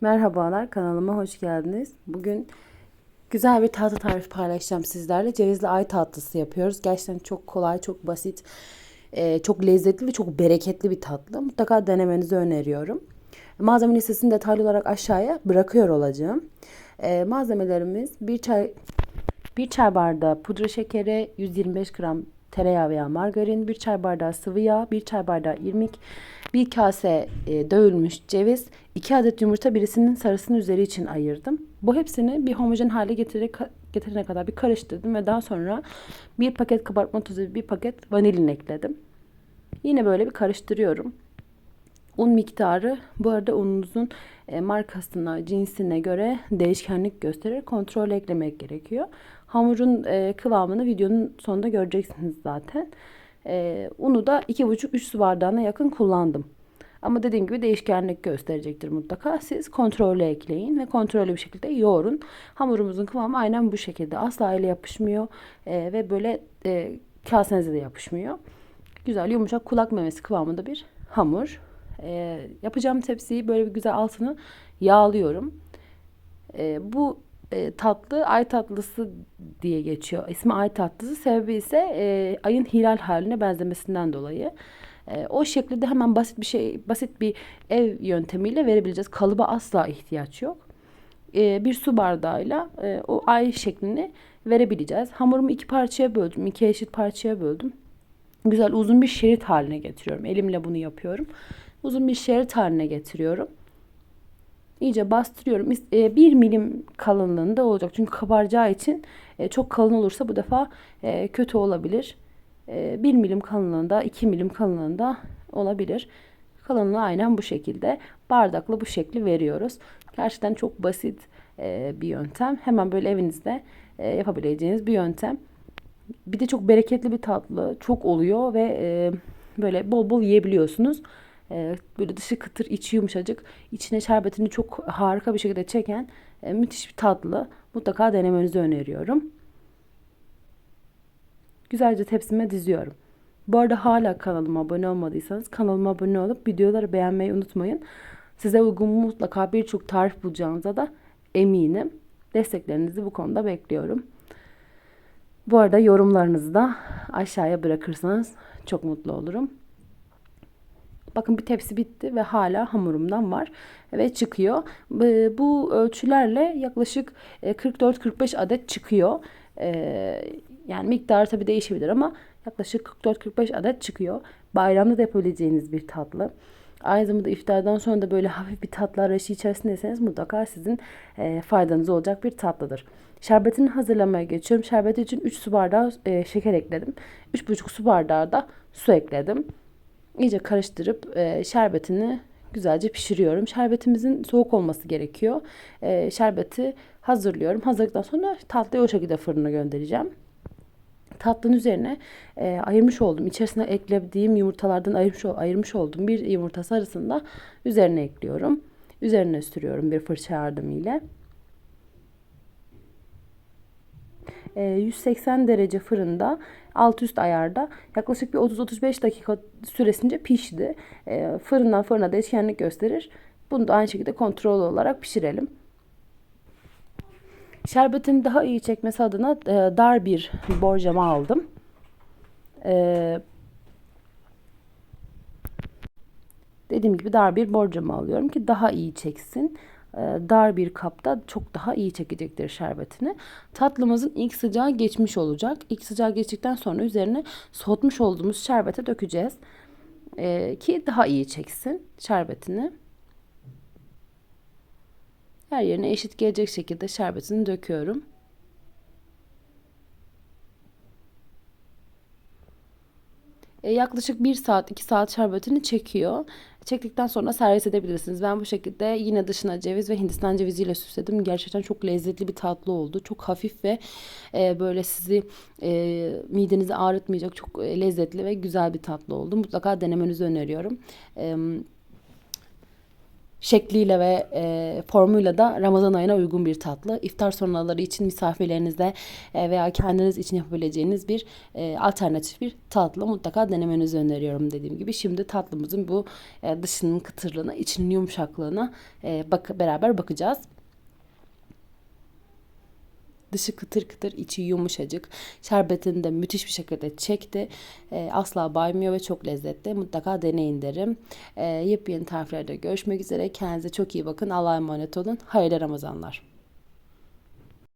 Merhabalar kanalıma hoş geldiniz. Bugün güzel bir tatlı tarifi paylaşacağım sizlerle. Cevizli ay tatlısı yapıyoruz. Gerçekten çok kolay, çok basit, e, çok lezzetli ve çok bereketli bir tatlı. Mutlaka denemenizi öneriyorum. Malzeme listesini detaylı olarak aşağıya bırakıyor olacağım. E, malzemelerimiz bir çay bir çay bardağı pudra şekeri, 125 gram tereyağı veya margarin, bir çay bardağı sıvı yağ, bir çay bardağı irmik, bir kase e, dövülmüş ceviz, iki adet yumurta birisinin sarısının üzeri için ayırdım. Bu hepsini bir homojen hale getirerek getirene kadar bir karıştırdım ve daha sonra bir paket kabartma tozu, bir paket vanilin ekledim. Yine böyle bir karıştırıyorum. Un miktarı bu arada ununuzun e, markasına, cinsine göre değişkenlik gösterir. Kontrol eklemek gerekiyor. Hamurun e, kıvamını videonun sonunda göreceksiniz zaten. E, unu da 2,5-3 su bardağına yakın kullandım. Ama dediğim gibi değişkenlik gösterecektir mutlaka. Siz kontrollü ekleyin ve kontrollü bir şekilde yoğurun. Hamurumuzun kıvamı aynen bu şekilde. Asla ele yapışmıyor e, ve böyle e, kasenize de yapışmıyor. Güzel yumuşak kulak memesi kıvamında bir hamur. E, yapacağım tepsiyi böyle bir güzel altını yağlıyorum. E, bu e, tatlı ay tatlısı diye geçiyor. İsmi ay tatlısı. Sebebi ise e, ayın hilal haline benzemesinden dolayı. E, o şekilde hemen basit bir şey, basit bir ev yöntemiyle verebileceğiz. Kalıba asla ihtiyaç yok. E, bir su bardağıyla e, o ay şeklini verebileceğiz. Hamurumu iki parçaya böldüm, iki eşit parçaya böldüm. Güzel uzun bir şerit haline getiriyorum. Elimle bunu yapıyorum. Uzun bir şerit haline getiriyorum. İyice bastırıyorum. E, bir milim kalınlığında olacak. Çünkü kabaracağı için e, çok kalın olursa bu defa e, kötü olabilir. Bir milim kalınlığında, iki milim kalınlığında olabilir. Kalınlığı aynen bu şekilde. Bardakla bu şekli veriyoruz. Gerçekten çok basit bir yöntem. Hemen böyle evinizde yapabileceğiniz bir yöntem. Bir de çok bereketli bir tatlı. Çok oluyor ve böyle bol bol yiyebiliyorsunuz. Ee, böyle dışı kıtır, içi yumuşacık, içine şerbetini çok harika bir şekilde çeken e, müthiş bir tatlı. Mutlaka denemenizi öneriyorum. Güzelce tepsime diziyorum. Bu arada hala kanalıma abone olmadıysanız kanalıma abone olup videoları beğenmeyi unutmayın. Size uygun mutlaka birçok tarif bulacağınıza da eminim. Desteklerinizi bu konuda bekliyorum. Bu arada yorumlarınızı da aşağıya bırakırsanız çok mutlu olurum. Bakın bir tepsi bitti ve hala hamurumdan var ve çıkıyor. Bu ölçülerle yaklaşık 44-45 e, adet çıkıyor. E, yani miktarı tabii değişebilir ama yaklaşık 44-45 adet çıkıyor. Bayramda da yapabileceğiniz bir tatlı. Aynı zamanda iftardan sonra da böyle hafif bir tatlı arayışı içerisindeyseniz mutlaka sizin e, faydanız olacak bir tatlıdır. Şerbetini hazırlamaya geçiyorum. Şerbeti için 3 su bardağı şeker ekledim. 3,5 su bardağı da su ekledim iyice karıştırıp e, şerbetini güzelce pişiriyorum. Şerbetimizin soğuk olması gerekiyor. E, şerbeti hazırlıyorum. Hazırladıktan sonra tatlıyı o şekilde fırına göndereceğim. Tatlının üzerine e, ayırmış olduğum, içerisine eklediğim yumurtalardan ayırmış, ayırmış olduğum bir yumurta sarısını da üzerine ekliyorum. Üzerine sürüyorum bir fırça yardımıyla. 180 derece fırında alt üst ayarda yaklaşık bir 30-35 dakika süresince pişti. E, fırından fırına değişkenlik gösterir. Bunu da aynı şekilde kontrol olarak pişirelim. Şerbetin daha iyi çekmesi adına e, dar bir borcama aldım. E, dediğim gibi dar bir borcama alıyorum ki daha iyi çeksin. E, dar bir kapta çok daha iyi çekecektir şerbetini. Tatlımızın ilk sıcağı geçmiş olacak. İlk sıcağı geçtikten sonra üzerine soğutmuş olduğumuz şerbete dökeceğiz. Ee, ki daha iyi çeksin şerbetini. Her yerine eşit gelecek şekilde şerbetini döküyorum. E, yaklaşık 1 saat 2 saat şerbetini çekiyor. Çektikten sonra servis edebilirsiniz. Ben bu şekilde yine dışına ceviz ve hindistan ceviziyle süsledim. Gerçekten çok lezzetli bir tatlı oldu. Çok hafif ve e, böyle sizi e, midenizi ağrıtmayacak çok e, lezzetli ve güzel bir tatlı oldu. Mutlaka denemenizi öneriyorum. E, şekliyle ve e, formuyla da Ramazan ayına uygun bir tatlı. İftar sonraları için misafirlerinize e, veya kendiniz için yapabileceğiniz bir e, alternatif bir tatlı mutlaka denemenizi öneriyorum dediğim gibi. Şimdi tatlımızın bu e, dışının kıtırlığına, içinin yumuşaklığına e, bak beraber bakacağız. Dışı kıtır kıtır, içi yumuşacık. Şerbetini de müthiş bir şekilde çekti. E, asla baymıyor ve çok lezzetli. Mutlaka deneyin derim. E, yepyeni tariflerde görüşmek üzere. Kendinize çok iyi bakın. Allah'a emanet olun. Hayırlı Ramazanlar.